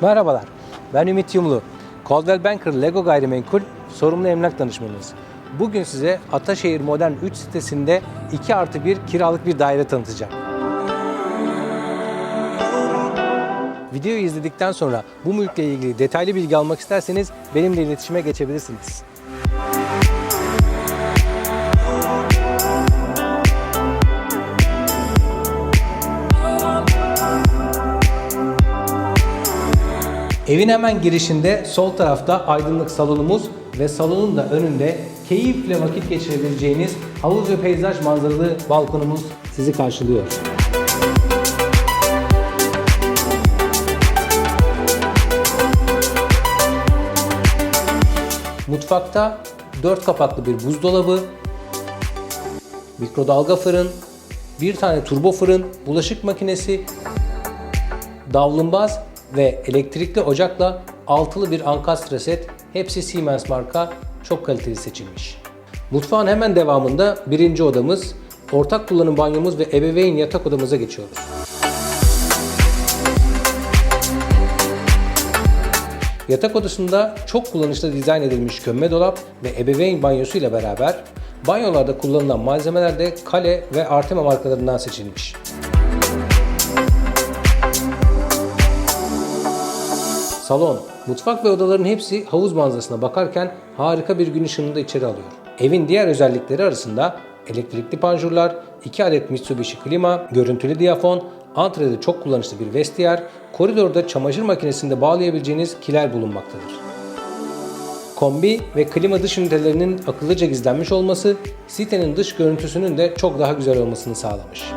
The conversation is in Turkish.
Merhabalar, ben Ümit Yumlu. Coldwell Banker Lego Gayrimenkul sorumlu emlak danışmanınız. Bugün size Ataşehir Modern 3 sitesinde 2 artı 1 kiralık bir daire tanıtacağım. Videoyu izledikten sonra bu mülkle ilgili detaylı bilgi almak isterseniz benimle iletişime geçebilirsiniz. Evin hemen girişinde sol tarafta aydınlık salonumuz ve salonun da önünde keyifle vakit geçirebileceğiniz havuz ve peyzaj manzaralı balkonumuz sizi karşılıyor. Mutfakta 4 kapaklı bir buzdolabı, mikrodalga fırın, bir tane turbo fırın, bulaşık makinesi, davlumbaz ve elektrikli ocakla altılı bir ankastre set. Hepsi Siemens marka çok kaliteli seçilmiş. Mutfağın hemen devamında birinci odamız, ortak kullanım banyomuz ve ebeveyn yatak odamıza geçiyoruz. Yatak odasında çok kullanışlı dizayn edilmiş kömme dolap ve ebeveyn banyosu ile beraber banyolarda kullanılan malzemeler de Kale ve Artema markalarından seçilmiş. Salon, mutfak ve odaların hepsi havuz manzarasına bakarken harika bir gün ışığını da içeri alıyor. Evin diğer özellikleri arasında elektrikli panjurlar, 2 adet Mitsubishi klima, görüntülü diyafon, antrede çok kullanışlı bir vestiyer, koridorda çamaşır makinesinde bağlayabileceğiniz kiler bulunmaktadır. Kombi ve klima dış ünitelerinin akıllıca gizlenmiş olması sitenin dış görüntüsünün de çok daha güzel olmasını sağlamış.